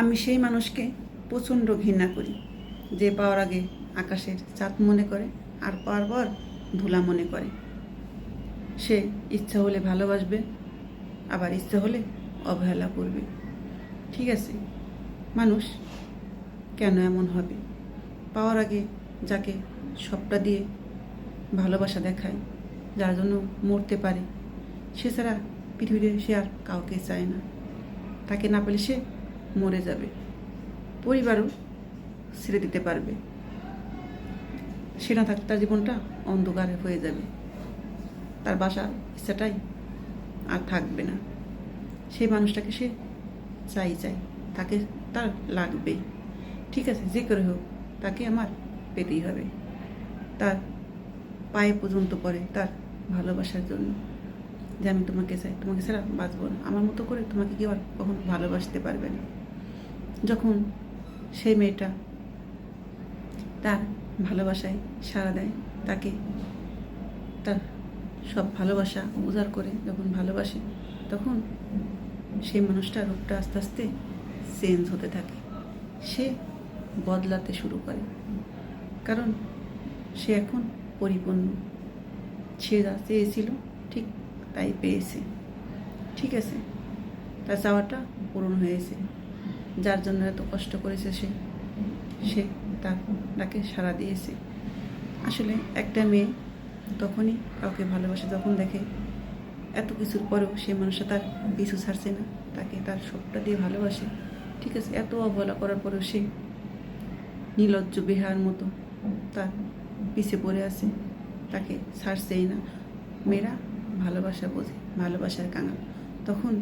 আমি সেই মানুষকে প্রচণ্ড ঘৃণা করি, যে পাওয়ার আগে আকাশের চাঁদ মনে করে আর পাওয়ার পর ধুলা মনে করে। সে ইচ্ছা হলে ভালোবাসবে, আবার ইচ্ছা হলে অবহেলা করবে। ঠিক আছে, মানুষ কেন এমন হবে? পাওয়ার আগে যাকে সবটা দিয়ে ভালোবাসা দেখায়, যার জন্য মরতে পারে, সে ছাড়া পৃথিবীতে সে আর কাউকে চায় না। তাকে না পেলে সে মরে যাবে। পরিবারও ছেড়ে দিতে পারবে। সে না থাকতে তার জীবনটা অন্ধকারে হয়ে যাবে। তার বাসা ইচ্ছাটাই আর থাকবে না। সেই মানুষটাকে সে চাই চাই, তাকে তার লাগবে। ঠিক আছে, যে করে হোক, তাকে আমার পেতেই হবে। তার পায়ে পর্যন্ত পড়ে তার ভালোবাসার জন্য। যে আমি তোমাকে চাই, তোমাকে ছাড়া বাঁচবো না। আমার মতো করে তোমাকে কেউ আর কখনো ভালোবাসতে পারবে না। যখন সেই মেয়েটা তার ভালোবাসায় সাড়া দেয়, তাকে তার সব ভালোবাসা উজাড় করে যখন ভালোবাসে, তখন সেই মানুষটার রূপটা আস্তে আস্তে চেঞ্জ হতে থাকে। সে বদলাতে শুরু করে। কারণ সে এখন পরিপূর্ণ। সে যা চেয়েছিল, ঠিক তাই পেয়েছে। ঠিক আছে? তার চাওয়াটা পূরণ হয়েছে। যার জন্য এত কষ্ট করেছে সে। সে তার ডাকে সাড়া দিয়েছে। আসলে একটা মেয়ে তখনই কাউকে ভালোবাসে, যখন দেখে এত কিছুর পরেও সে মানুষটা তার পিছু ছাড়ছে না। তাকে তার সবটা দিয়ে ভালোবাসে। ঠিক আছে? এত অবহেলা করার পরেও সে নির্লজ্জ বেহার মতো তার পিছে পড়ে আছে। তাকে ছাড়ছেই না। মেয়েরা ভালোবাসা বোঝে, ভালোবাসার কাঙাল। তখন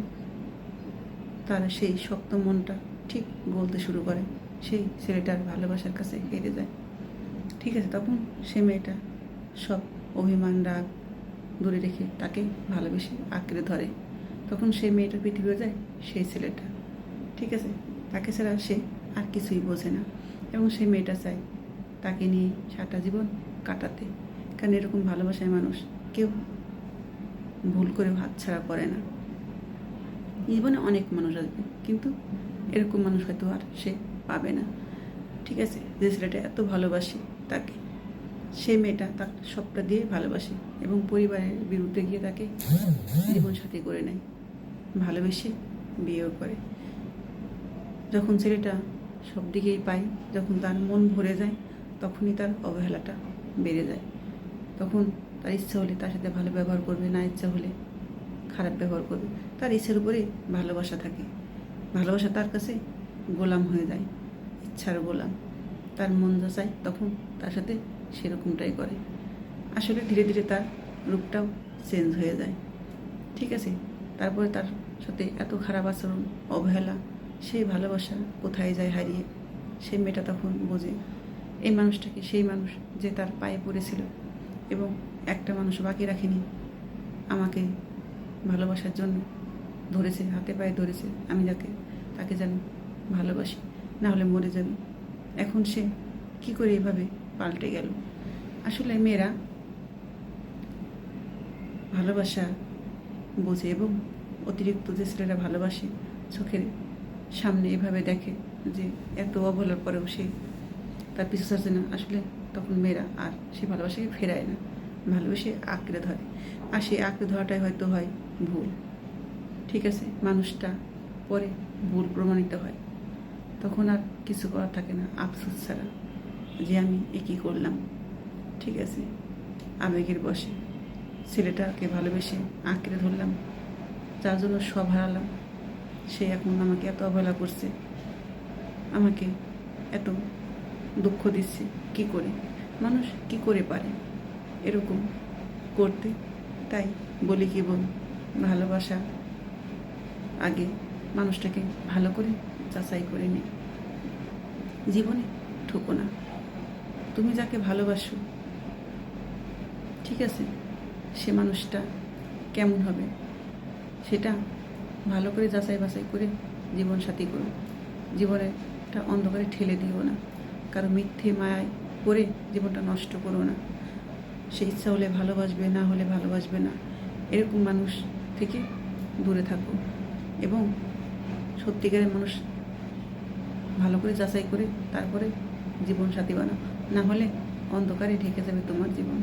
তার সেই শক্ত মনটা ঠিক বলতে শুরু করে, সেই ছেলেটার ভালোবাসার কাছে হেরে যায়। ঠিক আছে, তখন সে মেয়েটা সব অভিমান, রাগ দূরে রেখে তাকে ভালোবেসে আঁকড়ে ধরে। তখন সেই মেয়েটার পৃথিবী যায় সেই ছেলেটা। ঠিক আছে, তাকে ছাড়া সে আর কিছুই বোঝে না এবং সেই মেয়েটা চায় তাকে নিয়ে সারাটা জীবন কাটাতে। কারণ এরকম ভালোবাসায় মানুষ কেউ ভুল করে হাত ছাড়া করে না। জীবনে অনেক মানুষ আসবে, কিন্তু এরকম মানুষ হয়তো আর সে পাবে না। ঠিক আছে? যে ছেলেটা এত ভালোবাসে তাকে, সে মেয়েটা তার সবটা দিয়ে ভালোবাসে এবং পরিবারের বিরুদ্ধে গিয়ে তাকে জীবন জীবনসাথী করে নেয়, ভালোবেসে বিয়েও করে। যখন ছেলেটা সব দিকেই পায়, যখন তার মন ভরে যায়, তখনই তার অবহেলাটা বেড়ে যায়। তখন তার ইচ্ছা হলে তার সাথে ভালো ব্যবহার করবে, না ইচ্ছা হলে খারাপ ব্যবহার করবে। তার ইচ্ছার উপরে ভালোবাসা থাকে। ভালোবাসা তার কাছে গোলাম হয়ে যায়, ইচ্ছার গোলাম। তার মন যা চায় তখন তার সাথে সেরকমটাই করে। আসলে ধীরে ধীরে তার রূপটাও চেঞ্জ হয়ে যায়। ঠিক আছে? তারপরে তার সাথে এত খারাপ আচরণ, অবহেলা, সেই ভালোবাসা কোথায় যায় হারিয়ে? সেই মেয়েটা তখন বোঝে। এই মানুষটাকে, সেই মানুষ যে তার পায়ে পড়েছিল এবং একটা মানুষ বাকি রাখেনি। আমাকে ভালোবাসার জন্য ধরেছে, হাতে পায়ে ধরেছে। আমি যাকে, তাকে যেন ভালোবাসি, না হলে মরে যাবে। এখন সে কি করে এভাবে পাল্টে গেল? আসলে মেয়েরা ভালোবাসা বোঝে এবং অতিরিক্ত যে ছেলেরা ভালোবাসে, চোখের সামনে এভাবে দেখে যে এত অবহেলার পরেও সে তার পিছু ছাড়ছে না। আসলে তখন মেয়েরা আর সে ভালোবাসাকে ফেরায় না, ভালোবেসে আঁকড়ে ধরে। আর সেই আঁকড়ে ধরাটাই হয়তো হয় ভুল। ঠিক আছে, মানুষটা পরে ভুল প্রমাণিত হয়। তখন আর কিছু করার থাকে না, আফসোস ছাড়া, যে আমি এ কী করলাম। ঠিক আছে, আবেগের বসে ছেলেটাকে ভালোবেসে আঁকড়ে ধরলাম, যার জন্য সব হারালাম। সে এখন আমাকে এত অবহেলা করছে, আমাকে এত দুঃখ দিচ্ছে। কি করে? মানুষ কি করে পারে? এরকম করতে। তাই বলি কি বোন ভালোবাসা আগে মানুষটাকে ভালো করে যাচাই করে নে। জীবনে ঠুকো না। তুমি যাকে ভালোবাসো, ঠিক আছে? সে মানুষটা কেমন হবে? সেটা ভালো করে যাচাই বাছাই করে জীবন সাথী করো। জীবনে একটা অন্ধকারে ঠেলে দিও না। কারও মিথ্যে মায় করে জীবনটা নষ্ট করো না। সে ইচ্ছা হলে ভালোবাসবে, না হলে ভালোবাসবে না। এরকম মানুষ থেকে দূরে থাকো এবং সত্যিকারের মানুষ ভালো করে যাচাই করে তারপরে জীবন সাথী বানাও। না হলে অন্ধকারে ঢেকে যাবে তোমার জীবন।